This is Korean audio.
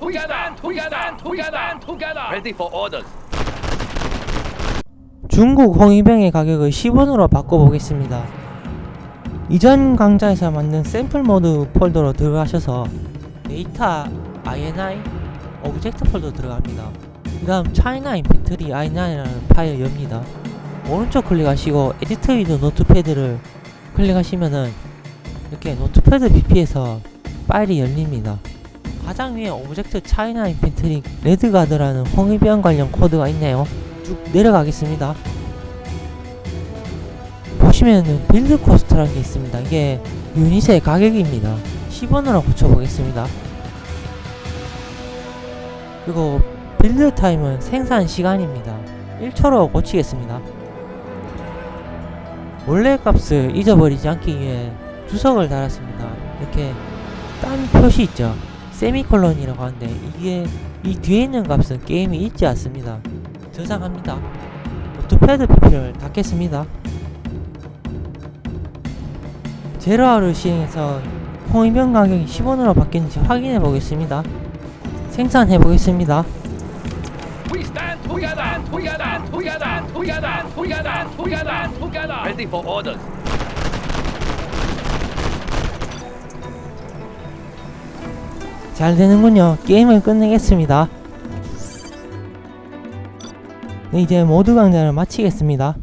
together, together, together, together. Ready for orders. 중국 홍위병의 가격을 10원으로 바꿔보겠습니다. 이전 강좌에서 만든 샘플 모드 폴더로 들어가셔서 데이터 INI 오브젝트 폴더 들어갑니다. 그 다음 차이나 인펜트리 i9이라는 파일 엽니다. 오른쪽 클릭하시고 에디트 위드 노트패드를 클릭하시면은 이렇게 노트패드 BP에서 파일이 열립니다. 가장 위에 오브젝트 차이나 인펜트리 레드가드라는 홍위병 관련 코드가 있네요. 쭉 내려가겠습니다. 보시면은 빌드 코스트라는 게 있습니다. 이게 유닛의 가격입니다. 10원으로 고쳐보겠습니다. 그리고 빌드 타임은 생산 시간입니다. 1초로 고치겠습니다. 원래 값을 잊어버리지 않기 위해 주석을 달았습니다. 이렇게 딴 표시 있죠. 세미콜론이라고 하는데 이게 이 뒤에 있는 값은 게임이 잊지 않습니다. 저장합니다. 노트패드 PP를 닫겠습니다. 제로화를 시행해서 홍위병 가격이 10원으로 바뀌는지 확인해 보겠습니다. 생산해 보겠습니다. 잘 되는군요. 게임을 끝내겠습니다. 네, 이제 모드 강좌를 마치겠습니다.